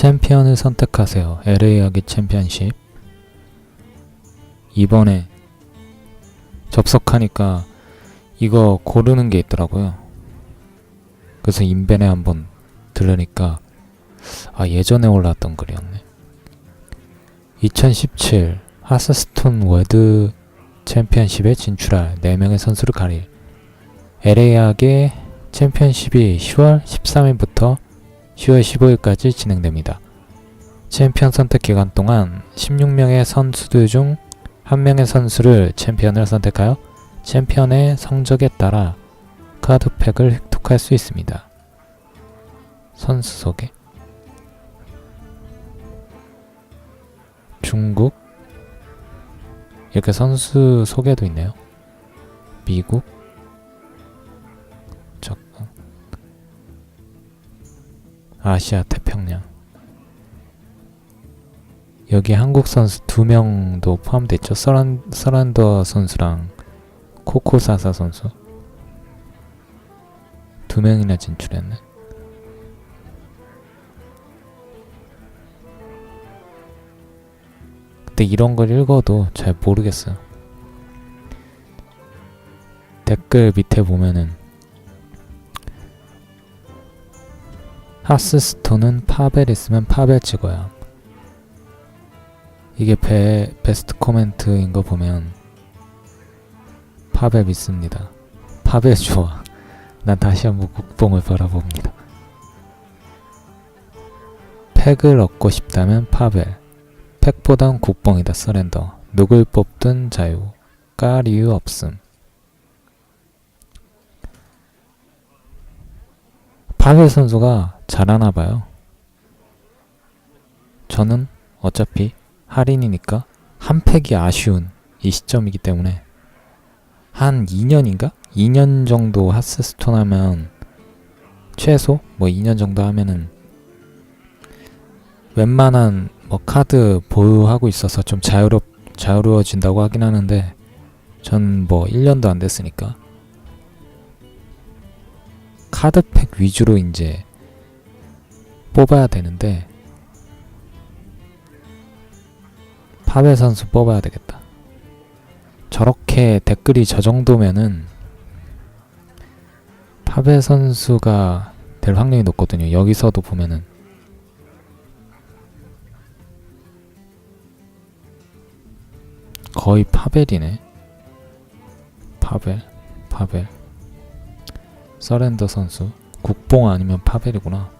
챔피언을 선택하세요. LA 아기 챔피언십. 이번에 접속하니까 이거 고르는 게 있더라고요. 그래서 인벤에 한번 들으니까 아 예전에 올라왔던 글이었네. 2017 하스스톤 월드 챔피언십에 진출할 4명의 선수를 가릴 LA학의 챔피언십이 10월 13일부터 10월 15일까지 진행됩니다. 챔피언 선택 기간 동안 16명의 선수들 중 1명의 선수를 챔피언을 선택하여 챔피언의 성적에 따라 카드팩을 획득할 수 있습니다. 선수 소개 중국 이렇게 선수 소개도 있네요. 미국 아시아 태평양 여기 한국 선수 두 명도 포함돼 있죠. 서란 서란더 선수랑 코코사사 선수 두 명이나 진출했네. 근데 이런 걸 읽어도 잘 모르겠어요. 댓글 밑에 보면은 하스스톤은 파벨 있으면 파벨 찍어야 함. 이게 베, 베스트 코멘트인 거 보면 파벨 믿습니다. 파벨 좋아. 난 다시 한번 국뽕을 바라봅니다. 팩을 얻고 싶다면 파벨. 팩보단 국뽕이다 서렌더. 누굴 뽑든 자유. 깔 이유 없음. 파벨 선수가 잘하나 봐요. 저는 어차피 할인이니까 한 팩이 아쉬운 이 시점이기 때문에 한 2년인가? 2년 정도 하스스톤 하면 최소 뭐 2년 정도 하면은 웬만한 뭐 카드 보유하고 있어서 좀 자유롭 자유로워진다고 하긴 하는데 전 뭐 1년도 안 됐으니까 카드팩 위주로 이제 뽑아야 되는데 파벨 선수 뽑아야 되겠다. 저렇게 댓글이 저 정도면은 파벨 선수가 될 확률이 높거든요. 여기서도 보면은 거의 파벨이네. 파벨, 파벨. 서렌더 선수. 국뽕 아니면 파벨이구나.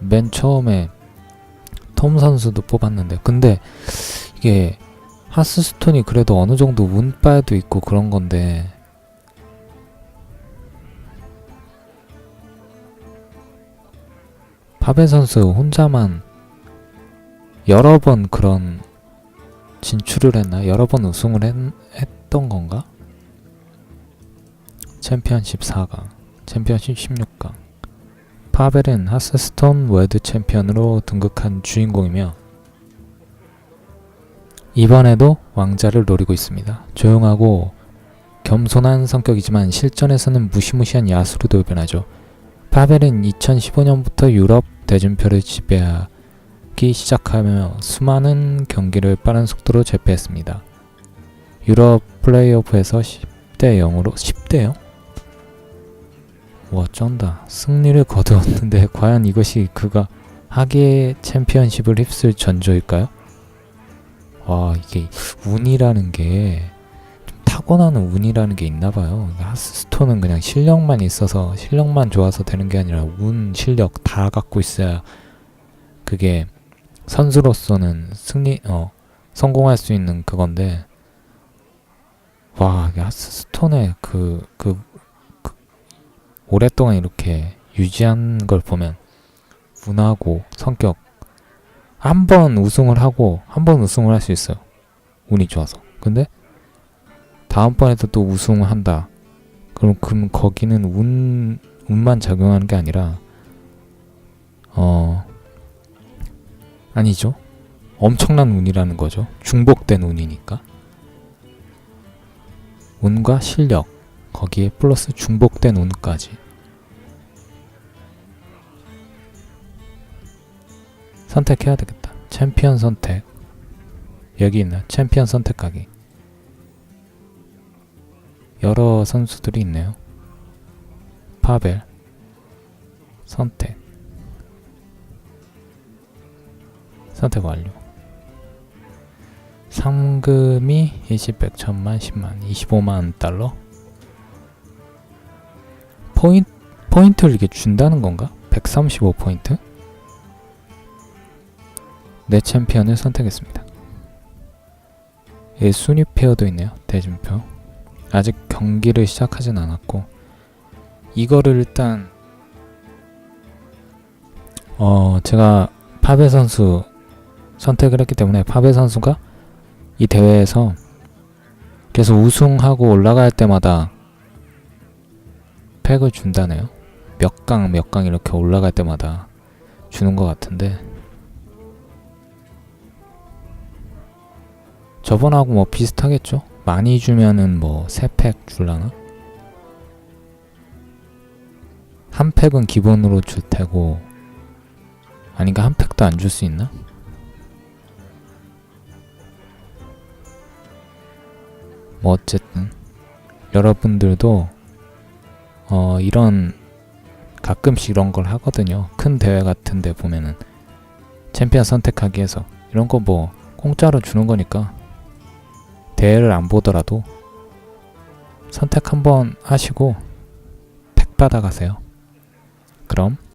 맨 처음에 톰 선수도 뽑았는데 근데 이게 하스스톤이 그래도 어느 정도 운빨도 있고 그런 건데 파벨 선수 혼자만 여러 번 그런 진출을 했나? 여러 번 우승을 했, 했던 건가? 챔피언십 4강, 챔피언십 16강. 파벨은 하스스톤 월드 챔피언으로 등극한 주인공이며 이번에도 왕자를 노리고 있습니다. 조용하고 겸손한 성격이지만 실전에서는 무시무시한 야수로 돌변하죠. 파벨은 2015년부터 유럽 대준표를 지배하기 시작하며 수많은 경기를 빠른 속도로 제패했습니다. 유럽 플레이오프에서 10대 0으로 10대 0? 와 쩐다. 승리를 거두었는데 과연 이것이 그가 하계 챔피언십을 휩쓸 전조일까요? 와 이게 운이라는 게좀 타고나는 운이라는 게 있나 봐요. 하스스톤은 그냥 실력만 있어서 실력만 좋아서 되는 게 아니라 운, 실력 다 갖고 있어야 그게 선수로서는 승리 어 성공할 수 있는 그건데 와 하스스톤의 그, 그, 그 오랫동안 이렇게 유지한 걸 보면 운하고 성격 한 번 우승을 하고 한 번 우승을 할 수 있어요. 운이 좋아서. 근데 다음번에도 또 우승을 한다. 그럼 그럼 거기는 운 운만 작용하는 게 아니라 어 아니죠. 엄청난 운이라는 거죠. 중복된 운이니까. 운과 실력 거기에 플러스 중복된 운까지. 선택해야 되겠다. 챔피언 선택. 여기 있나? 챔피언 선택하기. 여러 선수들이 있네요. 파벨. 선택. 선택 완료. 상금이 20, 100, 1000만, 10만, 25만 달러? 포인, 포인트를 이게 준다는 건가? 135포인트? 내 챔피언을 선택했습니다. 예, 순위 페어도 있네요. 대진표. 아직 경기를 시작하진 않았고 이거를 일단 어 제가 파베 선수 선택을 했기 때문에 파베 선수가 이 대회에서 계속 우승하고 올라갈 때마다 팩을 준다네요. 몇 강 몇 강 이렇게 올라갈 때마다 주는 것 같은데 저번하고 뭐 비슷하겠죠? 많이 주면은 뭐세팩 줄라나? 한 팩은 기본으로 줄 테고 아닌가 한 팩도 안 줄 수 있나? 뭐 어쨌든 여러분들도 어 이런 가끔씩 이런 걸 하거든요. 큰 대회 같은 데 보면은 챔피언 선택하기 위해서 이런 거 뭐 공짜로 주는 거니까 대회를 안 보더라도 선택 한번 하시고 팩 받아가세요. 그럼